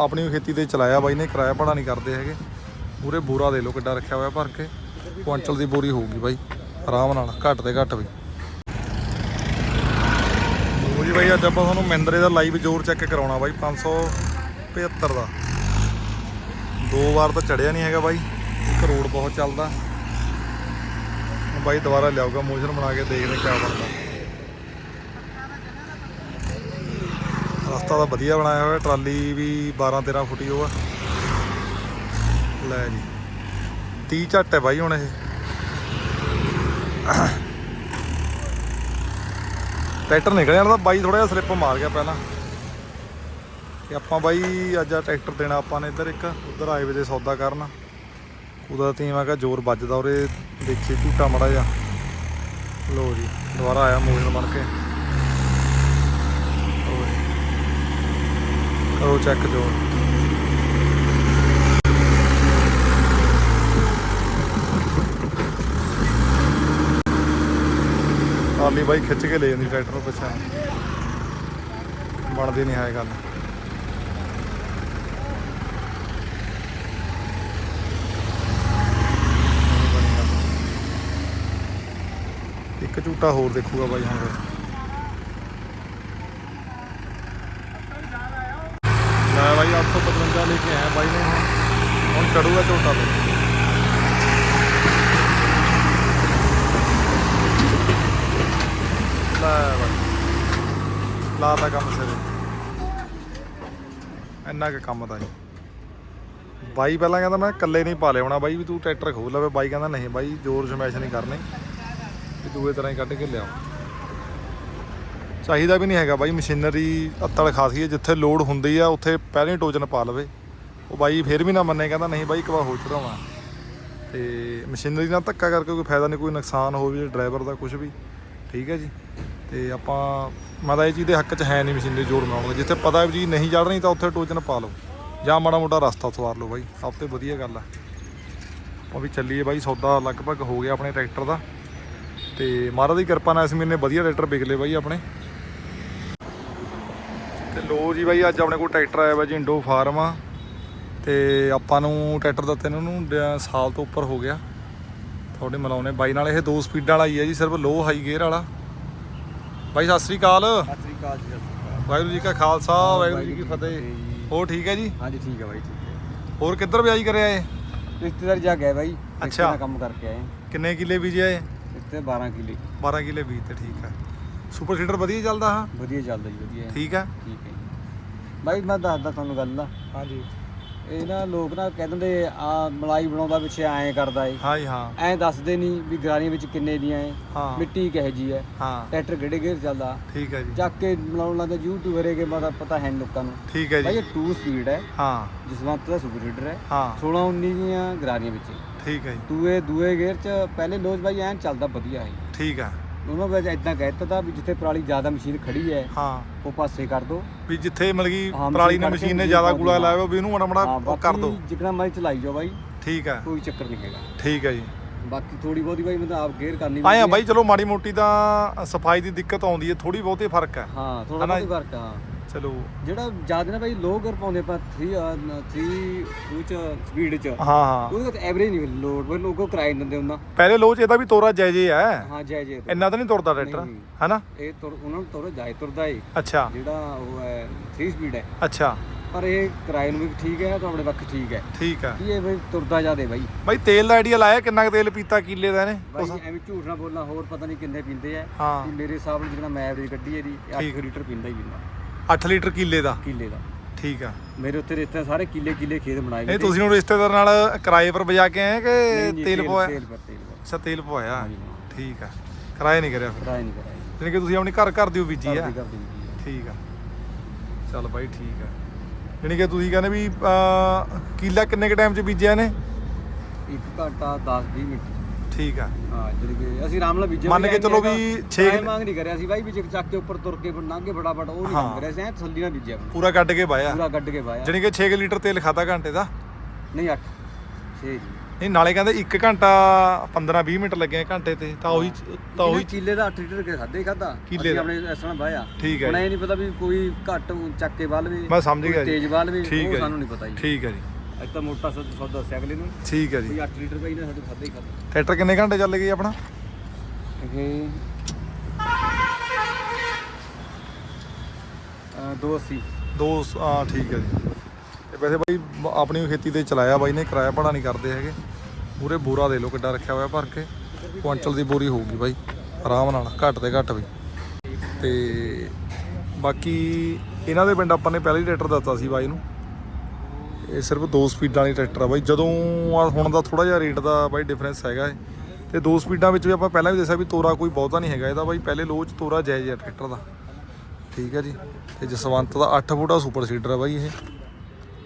ਆਪਣੀ ਖੇਤੀ ਤੇ ਚਲਾਇਆ ਬਾਈ ਨੇ, ਕਿਰਾਇਆ ਭਾੜਾ ਨਹੀਂ ਕਰਦੇ ਹੈਗੇ। ਪੂਰੇ ਬੋਰਾ ਦੇ ਲੋ ਕਿੱਡਾ ਰੱਖਿਆ ਹੋਇਆ ਭਰ ਕੇ। ਕੁਆਂਟਲ ਦੀ ਬੋਰੀ ਹੋਊਗੀ ਬਾਈ, ਆਰਾਮ ਨਾਲ, ਘੱਟ ਤੇ ਘੱਟ ਵੀ। ਲਓ ਜੀ ਬਾਈ, ਅੱਜ ਆਪਾਂ ਤੁਹਾਨੂੰ ਮਹਿੰਦਰੇ ਦਾ ਲਾਈਵ ਜੋਰ ਚੈੱਕ ਕਰਾਉਣਾ ਬਾਈ 575 ਦਾ। ਦੋ ਵਾਰ ਤਾਂ ਚੜਿਆ ਨਹੀਂ ਹੈਗਾ ਬਾਈ, ਇੱਕ ਰੋਡ ਬਹੁਤ ਚੱਲਦਾ। ਬਾਈ ਦੁਬਾਰਾ ਲਿਆਊਗਾ, ਮੋਸ਼ਨ ਬਣਾ ਕੇ ਦੇਖਦੇ ਕਿਆ ਬਣਦਾ। ਰਸਤਾ ਤਾਂ ਵਧੀਆ ਬਣਾਇਆ ਹੋਇਆ, ਟਰਾਲੀ ਵੀ 12 13 ਫੁੱਟੀ ਉਹ ਆ। ਲੈ ਜੀ 30 ਝੱਟ ਹੈ ਬਾਈ ਹੁਣ ਇਹ। ਟਰੈਕਟਰ ਨਿਕਲ ਜਾਣਾ ਤਾਂ ਬਾਈ ਥੋੜਾ ਜਿਹਾ ਸਲਿੱਪ ਮਾਰ ਗਿਆ ਪਹਿਲਾਂ। ਤੇ ਆਪਾਂ ਬਾਈ ਅੱਜ ਆ ਟਰੈਕਟਰ ਦੇਣਾ ਆਪਾਂ ਨੇ ਇੱਧਰ ਇੱਕ, ਉਧਰ ਆਏ ਵੇ ਸੌਦਾ ਕਰਨ। ਉਹਦਾ ਤੇ ਮੈਂ ਕਿਹਾ ਜ਼ੋਰ ਵੱਜਦਾ ਉਰੇ, ਦੇਖੀ ਝੂਟਾ ਮੜਾ ਜਾ ਲੋ ਜੀ, ਦੁਬਾਰਾ ਆਇਆ ਮੋਸ਼ਨ ਬਣ ਕੇ ਲਓ ਜੀ। ਕਰੋ ਚੈੱਕ ਜੋ। ਟਰਾਲੀ ਬਾਈ ਖਿੱਚ ਕੇ ਲੈ ਜਾਂਦੀ ਟਰੈਕਟਰ ਨੂੰ ਪਿੱਛੇ। ਬਣਦੀ ਨਹੀਂ ਹੈ ਗੱਲ। ਗੱਲ। ਇੱਕ ਝੂਟਾ ਹੋਰ ਦੇਖੂਗਾ ਬਾਈ ਹੁਣ ਫਿਰ। ਬਾਈ 855 ਲੈ ਕੇ ਆਇਆ ਬਾਈ ਨੇ ਹੁਣ। ਹੁਣ ਚੜੂਗਾ ਝੋਟਾ ਤੇ। ਲੈ ਬਾਈ। ਲਾਤਾ ਕੰਮ ਸਿਰੇ। ਇੰਨਾ ਕੁ ਕੰਮ ਤਾਂ ਜੀ ਬਾਈ ਪਹਿਲਾਂ ਕਹਿੰਦਾ ਮੈਂ ਇਕੱਲੇ ਨਹੀਂ ਪਾ ਲਿਆਉਣਾ ਬਾਈ, ਵੀ ਤੂੰ ਟਰੈਕਟਰ ਖੋਲ ਲਵੇ। ਬਾਈ ਕਹਿੰਦਾ ਨਹੀਂ ਬਾਈ, ਜ਼ੋਰ ਸਮੈਸ਼ ਨਹੀਂ ਕਰਨੀ। ਵੀ ਦੂਏ ਤਰ੍ਹਾਂ ਹੀ ਕੱਢ ਕੇ ਲਿਆਓ। ਚਾਹੀਦਾ ਵੀ ਨਹੀਂ ਹੈਗਾ ਬਾਈ, ਮਸ਼ੀਨਰੀ ਅੱਤਲ ਖਾਸੀ ਹੈ ਜਿੱਥੇ ਲੋਡ ਹੁੰਦੀ ਆ, ਉੱਥੇ ਪਹਿਲਾਂ ਹੀ ਟੋਜਨ ਪਾ ਲਵੇ। ਉਹ ਬਾਈ ਫੇਰ ਵੀ ਨਾ ਮੰਨੇ, ਕਹਿੰਦਾ ਨਹੀਂ ਬਾਈ, ਇੱਕ ਵਾਰ ਹੋ ਚੜਾਉਣਾ। ਤੇ ਮਸ਼ੀਨਰੀ ਨਾਲ ਧੱਕਾ ਕਰਕੇ ਕੋਈ ਫਾਇਦਾ ਨਹੀਂ, ਕੋਈ ਨੁਕਸਾਨ ਹੋਵੇ ਡਰਾਈਵਰ ਦਾ ਕੁਝ ਵੀ। ਠੀਕ ਹੈ ਜੀ। ਤੇ ਆਪਾਂ, ਮੈਂ ਤਾਂ ਇਹ ਚੀਜ਼ ਦੇ ਹੱਕ 'ਚ ਹੈ ਨਹੀਂ ਮਸ਼ੀਨਰੀ ਜੋੜ ਬਣਾਉਣ। ਜਿੱਥੇ ਪਤਾ ਵੀ ਜੀ ਨਹੀਂ ਚੜ੍ਹਨੀ ਤਾਂ ਉੱਥੇ ਟੋਜਨ ਪਾ ਲਓ। ਜਾਂ ਮਾੜਾ ਮੋਟਾ ਰਸਤਾ ਸਵਾਰ ਲਓ ਬਾਈ, ਸਭ ਤੋਂ ਵਧੀਆ ਗੱਲ ਆ। ਉਹ ਵੀ ਚੱਲੀਏ ਬਾਈ, ਸੌਦਾ ਲਗਭਗ ਹੋ ਗਿਆ ਆਪਣੇ ਟਰੈਕਟਰ ਦਾ। ਤੇ ਮਹਾਰਾਜ ਦੀ ਕਿਰਪਾ ਨਾਲ ਇਸ ਮਹੀਨੇ ਵਧੀਆ ਟਰੈਕਟਰ ਵਿਕ ਲਏ ਬਾਈ ਆਪਣੇ। ਤੇ ਲੋ ਜੀ ਬਾਈ ਅੱਜ ਆਪਣੇ ਕੋਲ ਟਰੈਕਟਰ ਆਇਆ ਵਾ ਜੀ ਇੰਡੋ ਫਾਰਮ ਆ। ਤੇ ਆਪਾਂ ਨੂੰ ਟਰੈਕਟਰ ਦਿੱਤੇ ਨੂੰ ਨੂੰ ਸਾਲ ਤੋਂ ਉੱਪਰ ਹੋ ਗਿਆ। ਤੁਹਾਡੇ ਮਿਲਾਉਣੇ। ਬਾਈ ਨਾਲ ਇਹ ਦੋ ਸਪੀਡਾਂ ਵਾਲਾ ਹੀ ਹੈ ਜੀ ਸਿਰਫ ਲੋ ਹਾਈ ਗੇਅਰ ਵਾਲਾ। ਬਾਈ ਸਤਿ ਸ੍ਰੀ ਅਕਾਲ। ਸਤਿ ਸ੍ਰੀ ਅਕਾਲ ਜੀ ਵਾਹਿਗੁਰੂ ਜੀ ਕਾ ਖਾਲਸਾ ਵਾਹਿਗੁਰੂ ਜੀ ਕੀ ਫਤਿਹ। ਹੋਰ ਠੀਕ ਹੈ ਜੀ? ਹਾਂਜੀ ਠੀਕ ਹੈ ਬਾਈ ਠੀਕ ਹੈ। ਹੋਰ ਕਿੱਧਰ ਵਿਆਹੀ ਕਰਿਆ ਇਹ? ਰਿਸ਼ਤੇਦਾਰ ਜਾ ਗਏ ਬਾਈ। ਅੱਛਾ। ਦਾ ਕੰਮ ਕਰਕੇ ਆਏ। ਕਿੰਨੇ ਕਿੱਲੇ ਬੀਜਿਆ ਇਹ? ਇੱਥੇ 12 ਕਿੱਲੇ। 12 ਕਿੱਲੇ ਬੀਜ ਤੇ ਠੀਕ ਹੈ। ਸੁਪਰ ਸੀਡਰ ਵਧੀਆ ਚੱਲਦਾ ਹਾਂ? ਵਧੀਆ ਚੱਲਦਾ ਜੀ ਵਧੀਆ। ਠੀਕ ਹੈ? ਠੀਕ ਹੈ ਜੀ। ਬਾਈ ਮੈਂ ਦੱਸਦਾ ਤੁਹਾਨੂੰ ਗੱਲ ਦਾ। ਹਾਂਜੀ। ਇਹ ਨਾ ਲੋਕ ਨਾ ਕਹਿ ਦਿੰਦੇ ਆ ਮਲਾਈ ਬਣਾਉਂਦਾ ਪਿੱਛੇ ਐਂ ਕਰਦਾ ਏ। ਹਾਂ ਜੀ ਹਾਂ। ਐਂ ਦੱਸਦੇ ਨਹੀਂ ਵੀ ਗਰਾਰੀਆਂ ਵਿੱਚ ਕਿੰਨੇ ਦੀਆਂ ਏ। ਹਾਂ। ਮਿੱਟੀ ਕਿਹੋ ਜੀ ਹੈ ਹਾਂ। ਟਰੈਕਟਰ ਕਿਹੜੇ ਗੇਅਰ ਚੱਲਦਾ। ਠੀਕ ਹੈ ਜੀ। ਚੱਕ ਕੇ ਬਣਾਉਣ ਲੱਗੇ YouTube ਕੇ ਮਤਲਬ ਪਤਾ ਹੈ ਨੀ ਲੋਕਾਂ ਨੂੰ। ਠੀਕ ਹੈ ਬਾਈ ਜੀ ਇਹ 2 ਸਪੀਡ ਹੈ। ਹਾਂ ਜਸਵੰਤ ਦਾ ਸੁਪਰ ਹੀਟਰ ਹੈ ਹਾਂ। 16 19 ਦੀਆਂ ਗਰਾਰੀਆਂ ਵਿੱਚ। ਠੀਕ ਹੈ ਜੀ। ਦੂਏ ਦੂਏ ਗੇਅਰ ਚ ਪਹਿਲੇ ਲੋਜ ਬਾਈ ਐਨ ਚੱਲਦਾ ਵਧੀਆ ਹੈ ਠੀਕ ਹੈ। ਉਹਨਾਂ ਵਿੱਚ ਇਦਾਂ ਕਹਿਤਾ ਤਾ ਵੀ ਜਿੱਥੇ ਪਰਾਲੀ ਜ਼ਿਆਦਾ ਮਸ਼ੀਨ ਖੜੀ ਹੈ ਹਾਂ। ਉਹ ਪਾਸੇ ਕਰ ਦੋ। ਵੀ ਜਿੱਥੇ ਮਤਲਬ ਕਿ ਹਾਂ, ਪਰਾਲੀ ਨੇ ਮਸ਼ੀਨ ਮਸ਼ੀਨ ਨੇ ਜ਼ਿਆਦਾ ਪਾ ਲਾਇਆ ਹੋਇਆ ਵੀ ਇਹਨੂੰ ਮਾੜਾ ਮਾੜਾ ਉਹ ਕਰ ਦੋ। ਜਿਕਣਾ ਮਰਜ਼ੀ ਚਲਾਈ ਜਾਓ ਬਾਈ। ਠੀਕ ਹੈ। ਕੋਈ ਚੱਕਰ ਨਹੀਂ ਹੈਗਾ। ਠੀਕ ਹੈ ਜੀ। ਬਾਕੀ ਥੋੜੀ ਬਹੁਤੀ ਬਾਈ ਮਤਲਬ ਆਪ ਗੇਅਰ ਕਰਨੀ ਆਇਆ ਪੈਂਦੀ ਬਾਈ ਚਲੋ ਮਾੜੀ ਮੋਟੀ ਤਾਂ ਸਫ਼ਾਈ ਦੀ ਦਿੱਕਤ ਆਉਂਦੀ ਹੈ ਥੋੜੀ ਬਹੁਤੀ ਫ਼ਰਕ ਹੈ। ਹੈ। ਥੋੜਾ ਹਨਾ ਬਹੁਤੀ ਫ਼ਰਕ ਆ, ਹਾਂ। ਚਲੋ। ਜਿਹੜਾ ਜ਼ਿਆਦਾ ਨਾ ਬਾਈ ਲੋ ਗੇਅਰ ਪਾਉਂਦੇ ਆਪਾਂ 3 3 ਉਹ ਚ ਸਪੀਡ ਚ। ਹਾਂ ਹਾਂ। ਉਹਦੇ ਵਿੱਚ ਐਵਰੇਜ ਨਹੀਂ ਲੋਡ ਬਈ ਲੋਕੋ ਕਰਾਈ ਦਿੰਦੇ ਉਹਨਾਂ। ਪਹਿਲੇ ਲੋਚ ਇਹਦਾ ਵੀ ਤੋਰਾ ਜਾਇਜੇ ਹੈ ਹਾਂ। ਜੈ ਜੈ ਇੰਨਾ ਤਾਂ ਨਹੀਂ ਤੁਰਦਾ ਟਰੈਕਟਰ। ਹੈਨਾ? ਇਹ ਤੁਰ ਉਹਨਾਂ ਨੂੰ ਤੁਰ ਜਾਏ ਤੁਰਦਾ ਏ। ਅੱਛਾ। ਜਿਹੜਾ ਉਹ ਹੈ 3 ਸਪੀਡ ਹੈ। ਅੱਛਾ। ਪਰ ਇਹ ਕਿਰਾਏ ਨੂੰ ਵੀ ਠੀਕ ਹੈ ਤਾਂ ਆਪਣੇ ਪੱਖ ਠੀਕ ਹੈ। ਠੀਕ ਹੈ। ਇਹ ਬਈ ਤੁਰਦਾ ਜਾਦੇ ਬਾਈ। ਬਾਈ ਤੇਲ ਦਾ ਆਈਡੀਆ ਲਾਇਆ ਕਿੰਨਾ ਕੁ ਤੇਲ ਪੀਤਾ ਕਿੱਲੇ ਦਾ ਇਹਨੇ? ਬਾਈ ਐਵੇਂ ਝੂਠ ਨਾ ਬੋਲਣਾ ਹੋਰ ਪਤਾ ਨਹੀਂ ਕਿੰਨੇ ਪੀਂਦੇ ਆ। ਮੇਰੇ ਹਿਸਾਬ ਨਾਲ ਜਿਹੜਾ ਮੈਂ ਐਵਰੇਜ ਕੱਢੀ ਇਹਦੀ 8 ਠੀਕ। ਲੀਟਰ ਪੀਂਦਾ ਹੀ ਪੀਂਦਾ। 8 ਲੀਟਰ ਕਿੱਲੇ ਦਾ? ਕਿੱਲੇ ਦਾ। ਠੀਕ ਆ। ਮੇਰੇ ਉੱਤੇ ਰਿਸ਼ਤੇ ਸਾਰੇ ਕਿੱਲੇ ਕਿੱਲੇ ਖੇਤ ਬਣਾਏ ਇਹ ਤੁਸੀਂ ਹੁਣ ਰਿਸ਼ਤੇਦਾਰ ਨਾਲ ਕਿਰਾਏ ਪਰ ਵਜਾ ਕੇ ਆਏ ਕਿ ਤੇਲ ਪਵਾਇਆ? ਤੇਲ ਪਰ ਤੇਲ ਪਰ। ਅੱਛਾ ਤੇਲ ਪਵਾਇਆ? ਠੀਕ ਆ। ਕਿਰਾਏ ਨਹੀਂ ਕਰਿਆ ਫਿਰ? ਕਿਰਾਏ ਨਹੀਂ ਕਰਾਏ ਯਾਨੀ ਕਿ ਤੁਸੀਂ ਆਪਣੀ ਘਰ ਘਰ ਦੀ ਓ ਬੀਜੀ ਆ? ਠੀਕ ਆ। ਚੱਲ ਬਾਈ ਠੀਕ ਆ। ਯਾਨੀ ਕਿ ਤੁਸੀਂ ਕਹਿੰਦੇ ਵੀ ਅਹ, ਕਿੱਲਾ ਕਿੰਨੇ ਕ ਟਾਈਮ ਚ ਬੀਜਿਆ ਨੇ ਇੱਕ ਘੰਟਾ 10 20 ਮਿੰਟ ਠੀਕ ਆ। ਹਾਂ ਜਿਹੜੀ ਕਿ ਅਸੀਂ ਆਰਾਮ ਨਾਲ ਬੀਜਿਆ ਮੰਨ ਕੇ ਚਲੋ ਵੀ ਛੇ ਛੇ ਮੰਗ ਨਹੀਂ ਕਰਿਆ ਸੀ ਬਾਈ ਵੀ ਚੱਕ ਕੇ ਉੱਪਰ ਤੁਰ ਕੇ ਲੰਘੇ ਫਟਾਫਟ ਉਹ ਨਹੀਂ ਹਾਂ। ਕਰਿਆ ਸੀ ਐ ਥੱਲੀ ਨਾਲ ਬੀਜਿਆ ਪੂਰਾ ਕੱਢ ਕੇ ਵਾਇਆ। ਪੂਰਾ ਗੱਡ ਕੇ ਪਾਇਆ ਜਾਣੀ ਕਿ 6 ਲੀਟਰ ਤੇਲ ਖਾਦਾ ਘੰਟੇ ਦਾ? ਨਹੀਂ 8 6 ਜੀ। ਨਹੀਂ ਨਾਲੇ ਕਹਿੰਦੇ 1 ਘੰਟਾ 15 20 ਮਿੰਟ ਲੱਗੇ ਆ ਘੰਟੇ ਤੇ ਤਾਂ ਉਹੀ ਤਾਂ ਉਹੀ ਕਿੱਲੇ ਦਾ 8 ਲੀਟਰ ਕੇ ਖਾਦੇ ਖਾਦਾ ਕਿੱਲੇ ਦਾ। ਆਪਣੇ ਇਸ ਤਰ੍ਹਾਂ ਵਾਇਆ। ਠੀਕ ਹੈ ਹੁਣ ਇਹ ਨਹੀਂ ਪਤਾ ਵੀ ਕੋਈ ਘੱਟ ਚੱਕ ਕੇ ਵੱਲ ਵੀ ਮੈਂ ਸਮਝ ਗਿਆ ਜੀ। ਤੇਜ਼ ਵੱਲ ਵੀ ਠੀਕ ਹੈ ਉਹ ਜੀ। ਸਾਨੂੰ ਨਹੀਂ ਪਤਾ ਜੀ। ਠੀਕ ਹੈ ਜੀ। ਅੱਜ ਤਾਂ ਮੋਟਾ ਸੌਦਾ ਸੌਦਾ ਦੱਸਿਆ ਅਗਲੇ ਨੂੰ। ਠੀਕ ਹੈ ਜੀ। ਕੋਈ 8 ਲੀਟਰ ਪਈ ਨਾ ਸਾਡੇ ਖਾਦੇ ਹੀ ਖਾਦਾ ਟਰੈਕਟਰ ਕਿੰਨੇ ਘੰਟੇ ਚੱਲ ਗਏ ਆਪਣਾ? ਇਹ ਦੋ ਅੱਸੀ। ਦੋ ਆ ਠੀਕ ਹੈ ਜੀ। ਤੇ ਵੈਸੇ ਬਾਈ ਬ- ਆਪਣੀ ਖੇਤੀ ਤੇ ਚਲਾਇਆ ਬਾਈ ਨੇ ਕਿਰਾਇਆ ਭਾੜਾ ਨਹੀਂ ਕਰਦੇ ਹੈਗੇ। ਪੂਰੇ ਬੋਰਾ ਦੇ ਲੋ ਕਿੱਡਾ ਰੱਖਿਆ ਹੋਇਆ ਭਰ ਕੇ। ਕੁਆਂਟਲ ਦੀ ਬੋਰੀ ਹੋਊਗੀ ਬਾਈ ਆਰਾਮ ਨਾਲ ਘੱਟ ਤੇ ਘੱਟ ਵੀ। ਤੇ ਬਾਕੀ ਇਹਨਾਂ ਦੇ ਪਿੰਡ ਆਪਾਂ ਨੇ ਪਹਿਲਾਂ ਹੀ ਟਰੈਕਟਰ ਦਿੱਤਾ ਸੀ ਬਾਈ ਨੂੰ। ਇਹ ਸਿਰਫ ਦੋ ਸਪੀਡਾਂ ਵਾਲੀ ਟਰੈਕਟਰ ਆ ਬਾਈ। ਜਦੋਂ ਆ ਹੁਣ ਦਾ ਥੋੜਾ ਜਿਹਾ ਰੇਟ ਦਾ ਬਾਈ ਡਿਫਰੈਂਸ ਹੈਗਾ ਹੈ ਤੇ ਦੋ ਸਪੀਡਾਂ ਵਿੱਚ ਵੀ ਆਪਾਂ ਪਹਿਲਾਂ ਵੀ ਦੱਸਿਆ ਵੀ ਤੋਰਾ ਕੋਈ ਬਹੁਤਾ ਨਹੀਂ ਹੈਗਾ। ਇਹਦਾ ਬਾਈ ਪਹਿਲੇ ਲੋਹ 'ਚ ਤੋਰਾ ਜਾਇਜ਼ ਹੈ ਟਰੈਕਟਰ ਦਾ। ਠੀਕ ਹੈ ਜੀ। ਤੇ ਜਸਵੰਤ ਦਾ 8 ਫੁੱਟ ਸੁਪਰ ਸੀਡਰ ਆ ਬਾਈ ਇਹ।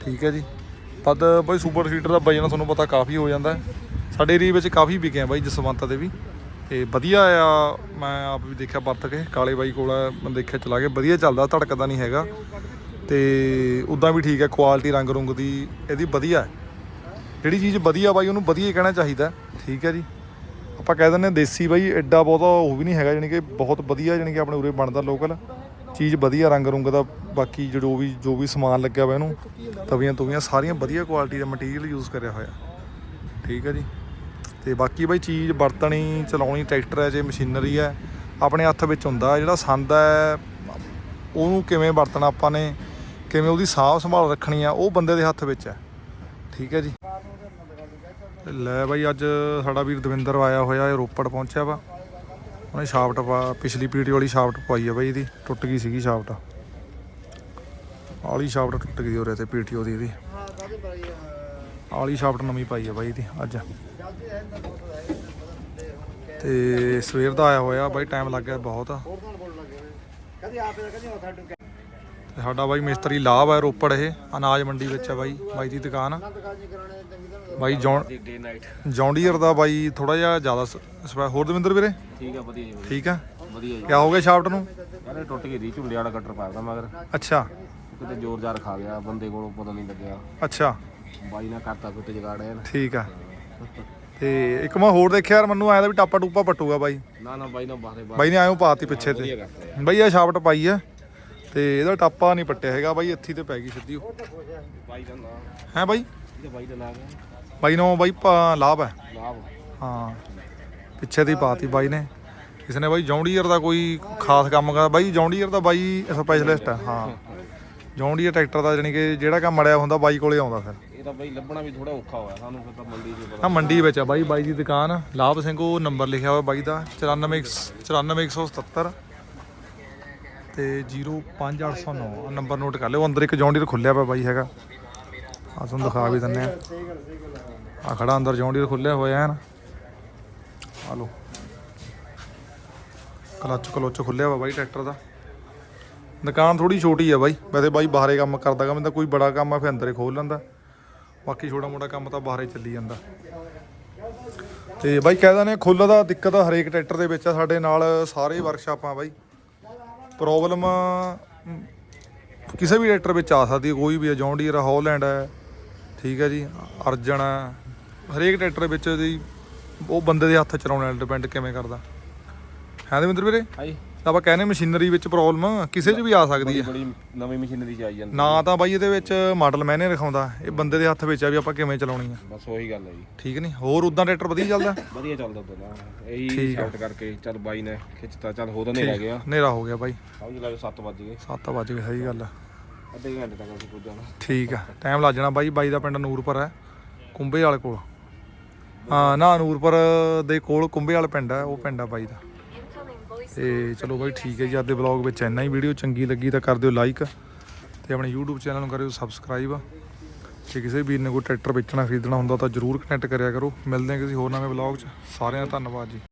ਠੀਕ ਹੈ ਜੀ। ਪਦ ਬਾਈ ਸੁਪਰ ਸੀਡਰ ਦਾ ਵਜਨ ਤੁਹਾਨੂੰ ਪਤਾ ਕਾਫੀ ਹੋ ਜਾਂਦਾ। ਸਾਡੇ ਏਰੀਆ ਵਿੱਚ ਕਾਫੀ ਵਿਕੇ ਆ ਬਾਈ ਜਸਵੰਤ ਦੇ ਵੀ। ਤੇ ਵਧੀਆ ਆ, ਮੈਂ ਆਪ ਵੀ ਦੇਖਿਆ ਵਰਤ ਕੇ। ਕਾਲੇ ਬਾਈ ਕੋਲ ਦੇਖਿਆ ਚਲਾ ਕੇ। ਵਧੀਆ ਚੱਲਦਾ, ਧੜਕਦਾ ਨਹੀਂ ਹੈਗਾ। ਤੇ ਉਦਾਂ ਵੀ ਠੀਕ ਹੈ ਕੁਆਲਿਟੀ ਰੰਗ ਰੁੰਗ ਦੀ ਇਹਦੀ ਵਧੀਆ ਹੈ। ਜਿਹੜੀ ਚੀਜ਼ ਵਧੀਆ ਬਾਈ, ਉਹਨੂੰ ਵਧੀਆ ਹੀ ਕਹਿਣਾ ਚਾਹੀਦਾ ਠੀਕ ਹੈ ਜੀ। ਆਪਾਂ ਕਹਿ ਦਿੰਦੇ ਹਾਂ ਦੇਸੀ ਬਾਈ, ਐਡਾ ਬਹੁਤਾ ਉਹ ਵੀ ਨਹੀਂ ਹੈਗਾ, ਜਾਣੀ ਕਿ ਬਹੁਤ ਵਧੀਆ, ਜਾਣੀ ਕਿ ਆਪਣੇ ਉਰੇ ਬਣਦਾ ਲੋਕਲ ਚੀਜ਼ ਵਧੀਆ, ਰੰਗ ਰੁੰਗ ਦਾ, ਬਾਕੀ ਜੋ ਵੀ ਜੋ ਵੀ ਸਮਾਨ ਲੱਗਿਆ ਹੋਇਆ ਇਹਨੂੰ, ਤਵੀਆਂ ਤਵੀਆਂ, ਸਾਰੀਆਂ ਵਧੀਆ ਕੁਆਲਿਟੀ ਦਾ ਮਟੀਰੀਅਲ ਯੂਜ਼ ਕਰਿਆ ਹੋਇਆ। ਠੀਕ ਹੈ ਜੀ। ਤੇ ਬਾਕੀ ਬਾਈ ਚੀਜ਼ ਵਰਤਣੀ, ਚਲਾਉਣੀ ਟਰੈਕਟਰ ਹੈ, ਜੇ ਮਸ਼ੀਨਰੀ ਹੈ, ਆਪਣੇ ਹੱਥ ਵਿੱਚ ਹੁੰਦਾ ਜਿਹੜਾ ਸੰਦ ਹੈ, ਉਹਨੂੰ ਕਿਵੇਂ ਵਰਤਣਾ ਆਪਾਂ ਨੇ ਕਿਵੇਂ ਉਹਦੀ ਸਾਂਭ ਸੰਭਾਲ ਰੱਖਣੀ ਆ, ਉਹ ਬੰਦੇ ਦੇ ਹੱਥ ਵਿੱਚ ਹੈ ਠੀਕ ਹੈ ਜੀ। ਲੈ ਬਾਈ, ਅੱਜ ਸਾਡਾ ਵੀਰ ਦਵਿੰਦਰ ਆਇਆ ਹੋਇਆ, ਇਹ ਰੋਪੜ ਪਹੁੰਚਿਆ ਵਾ। ਉਹਨੇ ਸ਼ਾਫਟ ਪਾ, ਪਿਛਲੀ ਪੀੜੀ ਵਾਲੀ ਸ਼ਾਫਟ ਪਾਈ ਆ ਬਾਈ ਇਹਦੀ, ਟੁੱਟ ਗਈ ਸੀਗੀ ਸ਼ਾਫਟ। ਆਲੀ ਸ਼ਾਫਟ ਟੁੱਟ ਗਈ ਉਰੇ ਤੇ ਪੀਟੀਓ ਦੀ ਇਹਦੀ। ਆਲੀ ਸ਼ਾਫਟ ਨਵੀਂ ਪਾਈ ਆ ਬਾਈ ਇਹਦੀ, ਅੱਜ। ਤੇ ਸਵੇਰ ਦਾ ਆਇਆ ਹੋਇਆ, ਬਾਈ ਟਾਈਮ ਲੱਗ ਗਿਆ ਬਹੁਤ। ਤੇ ਸਾਡਾ ਬਾਈ ਮਿਸਤਰੀ ਲਾਭ ਹੈ ਰੋਪੜ ਇਹ ਅਨਾਜ ਮੰਡੀ ਵਿੱਚ ਹੈ ਬਾਈ ਬਾਈ ਦੀ ਦੁਕਾਨ। ਬਾਈ ਜੌਨ ਜੌਂਡੀਅਰ ਦਾ ਬਾਈ ਥੋੜਾ ਜਿਹਾ ਜ਼ਿਆਦਾ ਸਪੈ ਹੋਰ ਦਵਿੰਦਰ ਵੀਰੇ? ਠੀਕ ਆ ਵਧੀਆ ਜੀ ਠੀਕ ਆ? ਵਧੀਆ ਜੀ। ਕਿਆ ਹੋ ਗਿਆ ਸ਼ਾਫਟ ਨੂੰ? ਯਾਰ ਟੁੱਟ ਗਈ ਦੀ ਝੁੰਡੇ ਵਾਲਾ ਕਟਰ ਪਾਇਆ ਮਗਰ। ਅੱਛਾ। ਕਿਤੇ ਜ਼ੋਰ ਜ਼ਾਰ ਖਾ ਗਿਆ ਬੰਦੇ ਕੋਲੋਂ ਪਤਾ ਨਹੀਂ ਲੱਗਿਆ। ਅੱਛਾ। ਬਾਈ ਨਾਲ ਕਰਤਾ ਕੁੱਤੇ ਜਗਾੜ ਐਨ ਠੀਕ ਆ। ਤੇ ਇੱਕ ਮੈਂ ਹੋਰ ਦੇਖਿਆ ਯਾਰ ਮੈਨੂੰ ਆਇਆ ਤਾਂ ਵੀ ਟਾਪਾ ਟੂਪਾ ਪੱਟੂਗਾ ਬਾਈ। ਨਾ ਨਾ ਬਾਈ ਨਾਲ ਬਾਹਰੇ ਬਾਈ ਨੇ ਆਇਓ ਪਾਤੀ ਪਿੱਛੇ ਤੇ। ਬਾਈ ਇਹ ਸ਼ਾਫਟ ਪਾਈ ਆ। ਤੇ ਇਹਦਾ ਟਾਪਾ ਨਹੀਂ ਪੱਟਿਆ ਹੈਗਾ ਬਾਈ ਇੱਥੇ ਤੇ ਪੈ ਗਈ ਸਿੱਧੀ ਬਾਈ ਦਾ ਨਾਮ। ਹੈ ਬਾਈ? ਇਹਦਾ ਬਾਈ ਦਾ ਨਾਮ ਹੈ। ਬਾਈ ਨੂੰ ਬਾਈ ਲਾਭ ਹੈ। ਲਾਭ। ਹਾਂ ਪਿੱਛੇ ਦੀ ਪਾਤੀ ਬਾਈ ਨੇ। ਕਿਸੇ ਨੇ ਬਾਈ ਜੌਂਡੀਅਰ ਦਾ ਕੋਈ ਖਾਸ ਕੰਮ ਕਰ ਬਾਈ ਜੌਂਡੀਅਰ ਦਾ ਬਾਈ ਸਪੈਸ਼ਲਿਸਟ ਹੈ ਹਾਂ। ਜੌਂਡੀਅਰ ਟਰੈਕਟਰ ਦਾ ਜਾਣੀ ਕਿ ਜਿਹੜਾ ਕੰਮ ਮੜਿਆ ਹੁੰਦਾ ਬਾਈ ਕੋਲੇ ਆਉਂਦਾ ਫਿਰ। ਇਹ ਤਾਂ ਬਾਈ ਲੱਭਣਾ ਵੀ ਥੋੜਾ ਔਖਾ ਹੋਇਆ ਸਾਨੂੰ ਫਿਰ ਤਾਂ ਮੰਡੀ 'ਚ ਪਤਾ ਹਾਂ ਮੰਡੀ ਵਿੱਚ ਆ ਬਾਈ ਬਾਈ ਦੀ ਦੁਕਾਨ। ਲਾਭ ਸਿੰਘ ਉਹ ਨੰਬਰ ਲਿਖਿਆ ਹੋਇਆ ਬਾਈ ਦਾ 94 94177 ਤੇ 05809 ਆਹ ਨੰਬਰ ਨੋਟ ਕਰ ਲਿਓ ਅੰਦਰ ਇੱਕ ਜੌਂਡੀਅਰ ਖੁੱਲਿਆ ਪਿਆ ਬਾਈ ਹੈਗਾ। ਆ ਤੁਹਾਨੂੰ ਦਿਖਾ ਵੀ ਦਿੰਨੇ ਆ। ਆ ਖੜਾ ਅੰਦਰ ਜੌਂਡੀਅਰ ਖੁੱਲਿਆ ਹੋਇਆ ਹੈ ਨਾ। ਆ ਲੋ ਕਲੱਚ ਕਲੋਚ ਖੁੱਲਿਆ ਵਾ ਬਾਈ ਟਰੈਕਟਰ ਦਾ। ਦੁਕਾਨ ਥੋੜੀ ਛੋਟੀ ਆ ਬਾਈ। ਵੈਸੇ ਬਾਈ ਬਾਹਰੇ ਕੰਮ ਕਰਦਾ ਗਾ ਮੈਂ ਤਾਂ ਕੋਈ ਬੜਾ ਕੰਮ ਆ, ਫਿਰ ਅੰਦਰੇ ਖੋਲ ਲੈਂਦਾ। ਬਾਕੀ ਛੋਟਾ ਮੋਟਾ ਕੰਮ ਤਾਂ ਬਾਹਰੇ ਚੱਲੀ ਜਾਂਦਾ। ਤੇ ਬਾਈ ਕਹਿ ਦਿੰਦੇ ਖੁੱਲ ਦਾ ਦਿੱਕਤ ਹਰੇਕ ਟਰੈਕਟਰ ਦੇ ਵਿੱਚ ਆ, ਸਾਡੇ ਨਾਲ ਸਾਰੇ ਵਰਕਸ਼ਾਪਾਂ ਬਾਈ। ਪ੍ਰੋਬਲਮ ਕਿਸੇ ਵੀ ਟਰੈਕਟਰ ਵਿੱਚ ਆ ਸਕਦੀ ਹੈ, ਕੋਈ ਵੀ ਹੈ, ਜੌਂਡੀਅਰ ਹੌਲੈਂਡ ਹੈ, ਠੀਕ ਹੈ ਜੀ, ਅਰਜਨ ਹੈ, ਹਰੇਕ ਟਰੈਕਟਰ ਵਿੱਚ ਦੀ ਉਹ ਬੰਦੇ ਦੇ ਹੱਥ ਚਲਾਉਣ ਨਾਲ ਡਿਪੈਂਡ ਕਿਵੇਂ ਕਰਦਾ। ਹੈ ਦਵਿੰਦਰ ਵੀਰੇ? ਹਾਈ ਆਪਾਂ ਕਹਿੰਦੇ ਮਸ਼ੀਨਰੀ ਵਿੱਚ ਪ੍ਰੋਬਲਮ ਕਿਸੇ 'ਚ ਵੀ ਆ ਸਕਦੀ ਹੈ ਬੜੀ ਨਵੀਂ ਮਸ਼ੀਨਰੀ 'ਚ ਆਈ ਜਾਂਦੀ ਨਾ ਤਾਂ ਬਾਈ ਇਹਦੇ ਵਿੱਚ ਮਾਡਲ ਮੈਨੇ ਰਖਾਉਂਦਾ ਇਹ ਬੰਦੇ ਦੇ ਹੱਥ ਵਿੱਚ ਆ ਵੀ ਆਪਾਂ ਕਿਵੇਂ ਚਲਾਉਣੀ ਆ। ਬਸ ਉਹੀ ਗੱਲ ਹੈ ਜੀ। ਠੀਕ ਨਹੀਂ? ਹੋਰ ਉਦਾਂ ਟਰੈਕਟਰ ਵਧੀਆ ਚੱਲਦਾ? ਵਧੀਆ ਚੱਲਦਾ ਉਦੋਂ ਇਹੀ। ਸ਼ਾਰਟ ਕਰਕੇ ਚੱਲ ਬਾਈ ਨੇ ਖਿੱਚਤਾ ਚੱਲ ਹੋ ਤਾਂ ਨਹੀਂ ਰਹਿ ਗਿਆ। ਹਨੇਰਾ ਹੋ ਗਿਆ ਬਾਈ। ਸਮਝ ਲੈ 7 ਵੱਜ ਗਏ। 7 ਵਜ ਗਏ ਸਹੀ ਗੱਲ ਆ। ਅੱਧੇ ਘੰਟੇ ਤੱਕ ਅਸੀਂ ਪੁੱਜ ਜਾਣਾ ਠੀਕ ਆ ਟਾਈਮ ਲੱਗ ਜਾਣਾ ਬਾਈ। ਬਾਈ ਦਾ ਪਿੰਡ ਨੂਰਪੁਰ ਹੈ ਕੁੰਬੇ ਵਾਲੇ ਕੋਲ। ਹਾਂ ਨਾ ਨੂਰਪੁਰ ਦੇ ਕੋਲ ਕੁੰਬੇ ਵਾਲਾ ਪਿੰਡ ਹੈ ਉਹ ਪਿੰਡ ਆ ਬਾਈ ਦਾ। ਤੇ ਚਲੋ ਬਾਈ ਠੀਕ ਹੈ ਜੀ, ਅੱਜ ਦੇ ਵਲੌਗ ਵਿੱਚ ਇੰਨਾ ਹੀ। ਵੀਡੀਓ ਚੰਗੀ ਲੱਗੀ ਤਾਂ ਕਰ ਦਿਓ ਲਾਈਕ ਤੇ ਆਪਣੇ YouTube ਚੈਨਲ ਨੂੰ ਕਰਿਓ ਸਬਸਕ੍ਰਾਈਬ ਜੇ ਕਿਸੇ ਵੀਰ ਨੇ ਕੋਈ ਟਰੈਕਟਰ ਵੇਚਣਾ, ਖਰੀਦਣਾ ਹੁੰਦਾ ਤਾਂ ਜਰੂਰ ਕਨੈਕਟ ਕਰਿਆ ਕਰੋ। ਮਿਲਦੇ ਹਾਂ ਕਿਸੇ ਹੋਰ ਨਵੇਂ ਵਲੌਗ 'ਚ। ਸਾਰਿਆਂ ਦਾ ਧੰਨਵਾਦ ਜੀ।